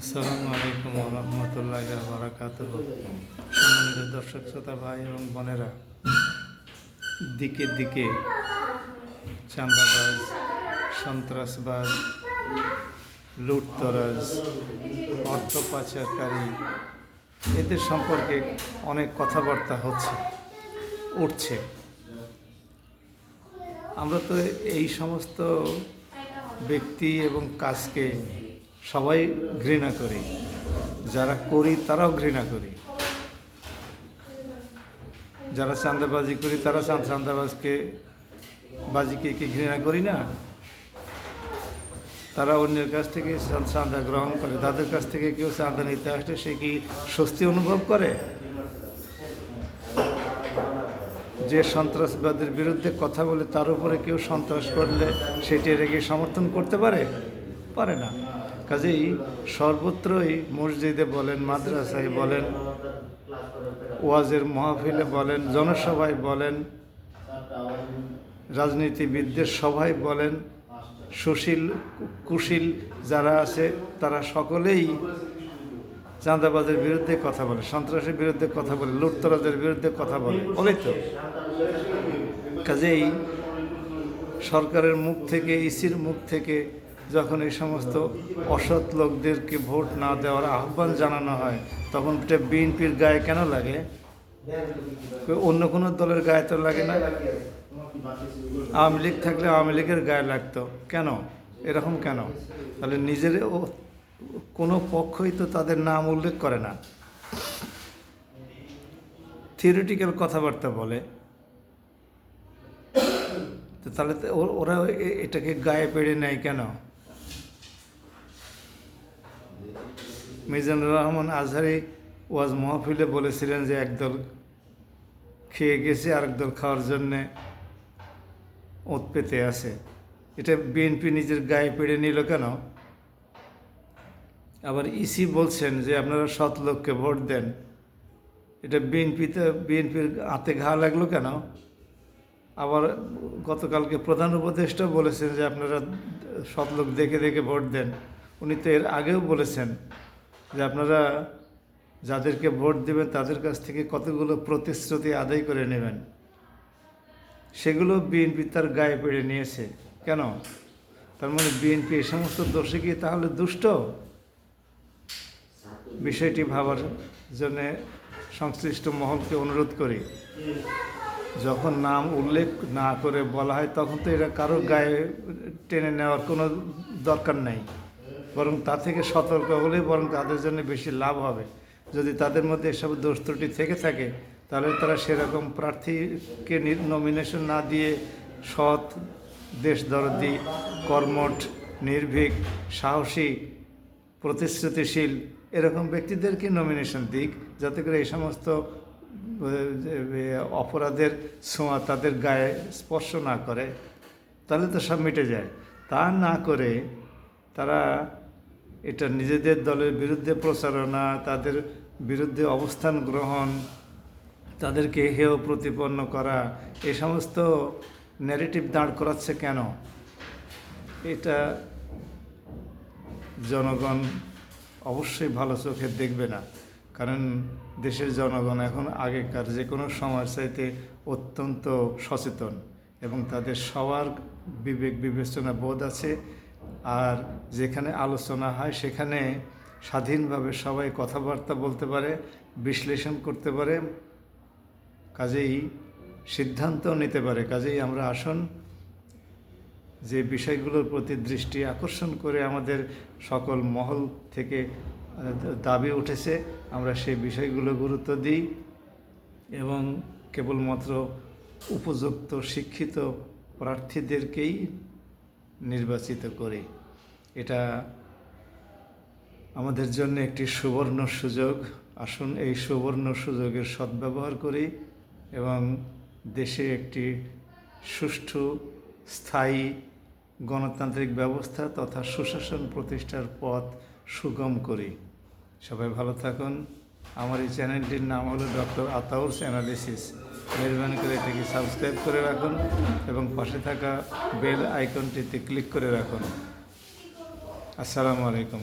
আসসালামু আলাইকুম রহমতুল্লাহ বারাকাত দর্শক, শ্রোতা, ভাই এবং বোনেরা, দিকে দিকে চাঁদাবাজ, সন্ত্রাসবাজ, লুটতরাজ, অর্থ পাচারকারী, এদের সম্পর্কে অনেক কথাবার্তা হচ্ছে, উঠছে। আমরা তো এই সমস্ত ব্যক্তি এবং কাজকে সবাই ঘৃণা করি। যারা করি, তারাও ঘৃণা করি। যারা চাঁদাবাজি করি, তারা চাঁদ চাঁদাবাজকে, বাজিকে কি ঘৃণা করি না? তারা অন্যের কাছ থেকে চা- চাঁদা গ্রহণ করে। তাদের কাছ থেকে কেউ চাঁদা নিতে আসলে সে কি স্বস্তি অনুভব করে? যে সন্ত্রাসবাদের বিরুদ্ধে কথা বলে তার উপরে কেউ সন্ত্রাস করলে সেটি রেগে সমর্থন করতে পারে? পারে না। কাজেই সর্বত্রই মসজিদে বলেন, মাদ্রাসায় বলেন, ওয়াজের মাহফিলে বলেন, জনসভায় বলেন, রাজনীতিবিদদের সভায় বলেন, সুশীল, কুশীল যারা আছে, তারা সকলেই চাঁদাবাজের বিরুদ্ধে কথা বলে, সন্ত্রাসের বিরুদ্ধে কথা বলে, লুটতরাজের বিরুদ্ধে কথা বলে। বলে তো। কাজেই সরকারের মুখ থেকে, ইসির মুখ থেকে যখন এই সমস্ত অসৎ লোকদেরকে ভোট না দেওয়ার আহ্বান জানানো হয়, তখন এটা বিএনপির গায়ে কেন লাগে? অন্য কোনো দলের গায়ে তো লাগে না। আওয়ামী লীগ থাকলে আওয়ামী লীগের গায়ে লাগতো। কেন? এরকম কেন? তাহলে নিজের কোনো পক্ষই তো তাদের নাম উল্লেখ করে না। থিওরিটিক্যাল কথাবার্তা বলে। তো তাহলে ওরা এটাকে গায়ে পেড়ে নেয় কেন? মিজানুর রহমান আজহারি ওয়াজ মহফিলে বলেছিলেন যে একদল খেয়ে গেছে, আরেক দল খাওয়ার জন্যে ওত পেতে আছে। এটা বিএনপি নিজের গায়ে পেড়ে নিল কেন? আবার ইসি বলছেন যে আপনারা সৎ লোককে ভোট দেন। এটা বিএনপিতে, বিএনপির হাতে ঘা লাগল কেন? আবার গতকালকে প্রধান উপদেষ্টা বলেছেন যে আপনারা সৎ লোক দেখে দেখে ভোট দেন। উনি তো এর আগেও বলেছেন যে আপনারা যাদেরকে ভোট দেবেন, তাদের কাছ থেকে কতগুলো প্রতিশ্রুতি আদায় করে নেবেন? সেগুলো বিএনপি তার গায়ে পেড়ে নিয়েছে। কেন? তার মানে বিএনপি এই সমস্ত দোষে কি তাহলে দুষ্ট? বিষয়টি ভাবার জন্য সংশ্লিষ্ট মহলকে অনুরোধ করি। যখন নাম উল্লেখ না করে বলা হয়, তখন তো এটা কারোর গায়ে টেনে নেওয়ার কোনো দরকার নেই। বরং তা থেকে সতর্ক হলে বরং তাদের জন্য বেশি লাভ হবে। যদি তাদের মধ্যে এসব দোষ ত্রুটি থেকে থাকে, তাহলে তারা সেরকম প্রার্থীকে নমিনেশন না দিয়ে সৎ, দেশদরদি, কর্মঠ, নির্ভীক, সাহসী, প্রতিশ্রুতিশীল এরকম ব্যক্তিদেরকে নমিনেশন দিক, যাতে করে এই সমস্ত অপরাধের ছোঁয়া তাদের গায়ে স্পর্শ না করে, তাহলে তো সব মিটে যায়। তা না করে তারা এটা নিজেদের দলের বিরুদ্ধে প্রচারণা, তাদের বিরুদ্ধে অবস্থান গ্রহণ, তাদেরকে হেয় প্রতিপন্ন করা এই সমস্ত ন্যারেটিভ দাঁড় করাচ্ছে কেন? এটা জনগণ অবশ্যই ভালো চোখে দেখবে না। কারণ দেশের জনগণ এখন আগেকার যে কোনো সময়ের চাইতে অত্যন্ত সচেতন এবং তাদের সবার বিবেক বিবেচনা বোধ আছে। আর যেখানে আলোচনা হয় সেখানে স্বাধীনভাবে সবাই কথাবার্তা বলতে পারে, বিশ্লেষণ করতে পারে, কাজেই সিদ্ধান্ত নিতে পারে। কাজেই আমরা আসুন, যে বিষয়গুলোর প্রতি দৃষ্টি আকর্ষণ করে আমাদের সকল মহল থেকে দাবি উঠেছে, আমরা সেই বিষয়গুলো গুরুত্ব দিই এবং কেবলমাত্র উপযুক্ত, শিক্ষিত প্রার্থীদেরকেই নির্বাচিত করি। এটা আমাদের জন্য একটি সুবর্ণ সুযোগ। আসুন এই সুবর্ণ সুযোগের সদ্ব্যবহার করি এবং দেশে একটি সুষ্ঠু, স্থায়ী গণতান্ত্রিক ব্যবস্থা তথা সুশাসন প্রতিষ্ঠার পথ সুগম করি। সবাই ভালো থাকুন। আমার এই চ্যানেলটির নাম হলো ডক্টর আতাউস অ্যানালিসিস। মেহরবানি করে এটিকে সাবস্ক্রাইব করে রাখুন এবং পাশে থাকা বেল আইকনটিতে ক্লিক করে রাখুন। আসসালামু আলাইকুম।